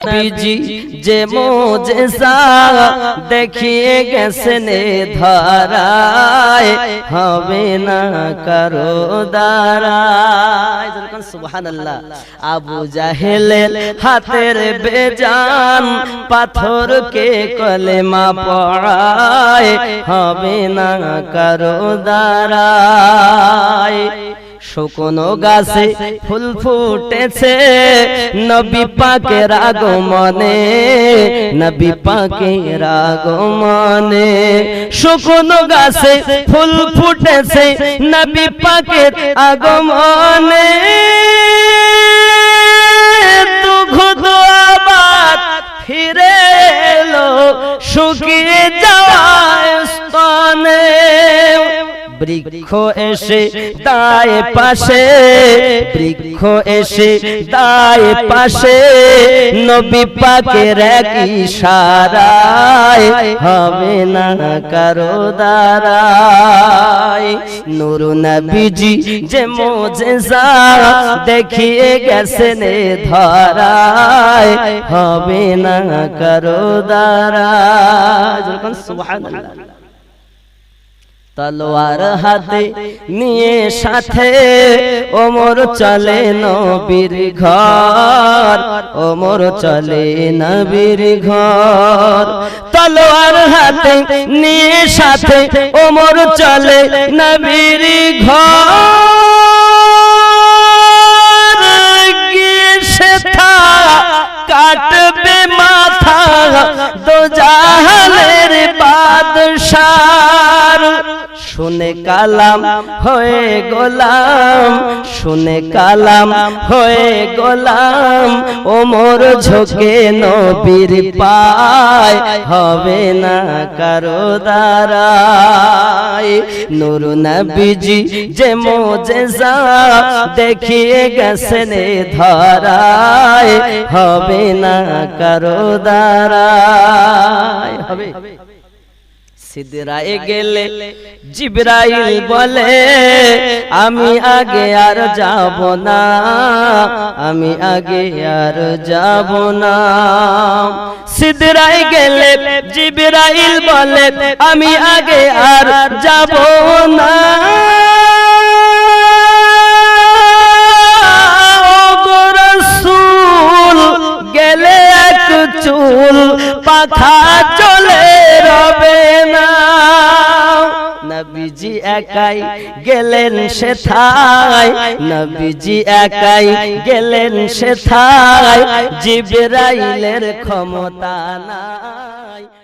নবীজি যে মোজেসা দেখিয়ে গেছেন ধরায় হবে না কারও দ্বারায়। সুবহানাল্লাহ। আবু জাহেলের হাতের বেজান পাথরকে কলেমা পড়ায় হবে না কারও দ্বারায়। শুকনো গাছে ফুল ফুটেছে। নবী পাকের আগমনে, নবী পাকের আগমনে। শুকনো গাছে ফুল ফুটেছে, নবী পাকের আগমনে। দুঃখ আবার ফিরে এলো শুকিয়ে বৃক্ষ এসে দায় পাশে। বৃক্ষ এসে দায় পাশে। নবী পাকের এক ইশারায় হবে না কারও দ্বারায়। নূর নবীজি যে মোজেজা দেখিয়ে গেছেন ধরায়। হবে না কারও দ্বারায়। সুবহানাল্লাহ। তলোয়ার হাতে নিয়ে সাথে ওমর চলে নবীর ঘর, ওমর চলে নবীর ঘর। তলোয়ার হাতে নিয়ে সাথে ওমর চলে নবীর ঘর। গিয়ে সেথা কাটবে মাথা দো জাহালের শুনে কালাম হয়ে গোলাম, শুনে কালাম হয়ে গোলাম ওমর ঝোকে নবীর পায়, হবে না কারও দ্বারায়। নুর নবীজি যে মোজেজা দেখিয়ে গেছেন ধরায়, হবে না কারও দ্বারায়। হবে। সিদরায় গেলে জিবরাইল বলে আমি আগে আর যাব না আমি আগে আর যাব না। সিদরায় গেলে জিবরাইল বলে আমি আগে আর যাব না। গেলে এক চুল পাখা চলে রবে না। নবীজি একাই গেলেন সেথায়। নবীজি একাই গেলেন সেথায়। জিবরাইলের ক্ষমতা নাই।